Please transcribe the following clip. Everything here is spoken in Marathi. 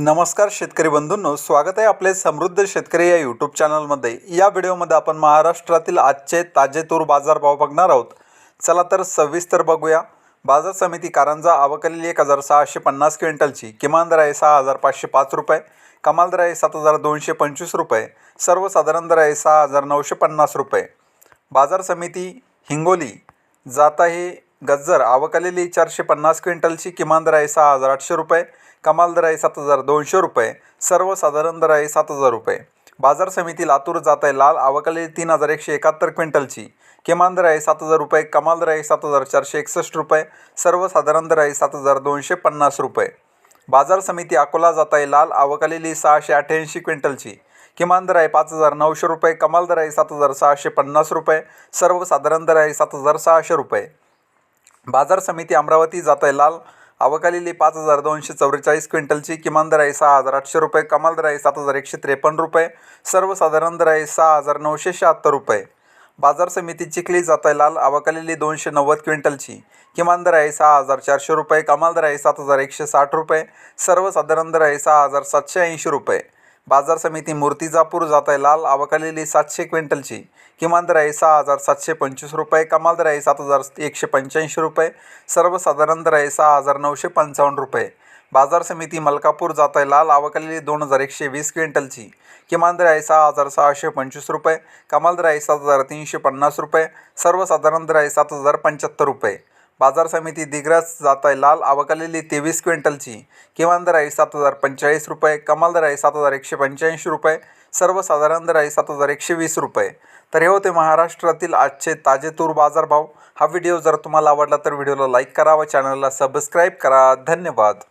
नमस्कार शेतकरी बंधूंनो स्वागत आहे आपले समृद्ध शेतकरी या यूट्यूब चॅनलमध्ये या व्हिडिओमध्ये आपण महाराष्ट्रातील आजचे ताजे तूर बाजारभाव बघणार आहोत. चला तर सविस्तर बघूया. बाजार समिती कारंजा आवकलेली एक हजार सहाशे पन्नास क्विंटलची. किमान दर आहे सहा हजार पाचशे पाच रुपये. कमाल दर आहे सात हजार दोनशे पंचवीस रुपये. सर्वसाधारण दर आहे सहा हजार नऊशे पन्नास रुपये. बाजार समिती हिंगोली जात आहे गज्जर आवकलेली चारशे पन्नास क्विंटलची किमान दर आहे सहा हजार आठशे रुपये कमाल दर आहे सात हजार दोनशे रुपये सर्वसाधारण दर आहे सात हजार रुपये. बाजार समिती लातूर जात आहे लाल आवकलेली तीन हजार एकशे एकाहत्तर क्विंटलची. किमान दर आहे सात हजार रुपये कमाल दर आहे सात हजार चारशे एकसष्ट रुपये सर्वसाधारण दर आहे सात हजार दोनशे पन्नास रुपये. बाजार समिती अकोला जात आहे लाल आवकलेली सहाशे अठ्ठ्याऐंशी क्विंटलची. किमान दर आहे पाच हजार नऊशे रुपये कमाल दर आहे सात हजार सहाशे पन्नास रुपये सर्वसाधारण दर आहे सात हजार सहाशे रुपये. बाजार समिती अमरावती जात आहे लाल आवकालेली पाच हजार दोनशे चौवेचाळीस क्विंटलची किमान दर आहे सहा हजार आठशे रुपये कमाल दर आहे सात हजार एकशे त्रेपन्न रुपये सर्वसाधारण दर आहे सहा हजार नऊशे शहात्तर रुपये. बाजार समिती चिखली जात आहे लाल आवकालेली दोनशे नव्वद क्विंटलची. किमान दर आहे सहा हजार चारशे रुपये कमाल दर आहे सात हजार एकशे साठ रुपये सर्वसाधारण दर आहे सहा हजार सातशे ऐंशी रुपये. बाजार समिती मूर्तिजापूर जात आहे लाल आवकालेली सातशे क्विंटलची. किमान दर आहे सहा हजार सातशे पंचवीस रुपये कमाल दर आहे सात हजार एकशे पंच्याऐंशी रुपये सर्वसाधारण दर आहे सहा हजार नऊशे पंचावन्न रुपये. बाजार समिती मलकापूर जात आहे लाल आवकालेली दोन हजार एकशे वीस क्विंटलची. किमान दर आहे सहा हजार सहाशे पंचवीस रुपये कमाल दर आहे सात हजार तीनशे पन्नास रुपये सर्वसाधारण दर आहे सात हजार पंच्याहत्तर रुपये. बाजार समिती दिग्रस जात आहे लाल आवकालेली तेवीस क्विंटलची. किमान दर आहे सात हजार पंचेचाळीस रुपये कमाल दर आहे सात हजार एकशे पंच्याऐंशी रुपये सर्वसाधारण दर आहे सात हजार एकशे वीस रुपये. तर हे होते महाराष्ट्रातील आजचे ताजे तूर बाजारभाव हा व्हिडिओ जर तुम्हाला आवडला तर व्हिडिओला लाईक करा व चॅनलला सबस्क्राईब करा. धन्यवाद.